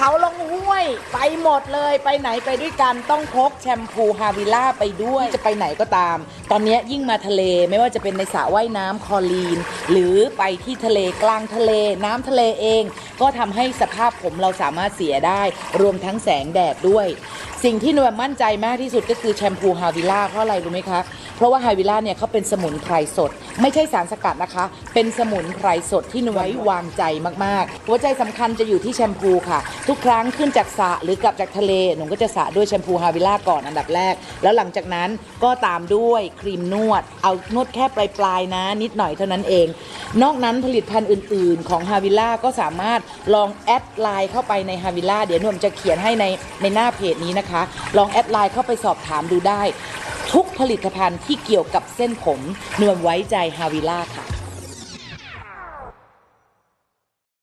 เขาลงห้วย ไปหมดเลยไปไหนไปด้วยกันต้องพกแชมพูฮาวิล่าไปด้วยจะไปไหนก็ตาม ตอนนี้ยิ่งมาทะเลไม่ว่าจะเป็นในสระว่ายน้ำคอลีน หรือไปที่ทะเลกลางทะเลน้ำทะเลเอง ก็ทำให้สภาพผมเราสามารถเสียได้ รวมทั้งแสงแดดด้วย สิ่งที่หนูมั่นใจมากที่สุดก็คือแชมพูฮาวิล่าเพราะอะไรรู้ไหมคะ เพราะว่าฮาวิล่าเนี่ยเขาเป็นสมุนไพรสด ไม่ใช่สารสกัดนะคะ เป็นสมุนไพรสดที่หนูไว้วางใจมากๆ หัวใจสำคัญจะอยู่ที่แชมพูค่ะ ทุกครั้งขึ้นจากสระหรือกลับจากทะเลหนูก็จะสระด้วยแชมพูฮาวิล่าก่อนอันดับแรก แล้วหลังจากนั้นก็ตามด้วยครีมนวด เอานวดแค่ปลายๆนะ นิดหน่อยเท่านั้นเอง นอกนั้นผลิตภัณฑ์อื่น ๆ ของฮาวิล่าก็สามารถลองแอดไลน์เข้าไปในฮาวิล่าเดี๋ยวนุ่มจะเขียนให้ในในหน้าเพจนี้นะคะ ลองแอดไลน์เข้าไปสอบถามดูได้ ทุกผลิตภัณฑ์ที่เกี่ยวกับเส้นผมนวมไว้ใจฮาวิล่าค่ะ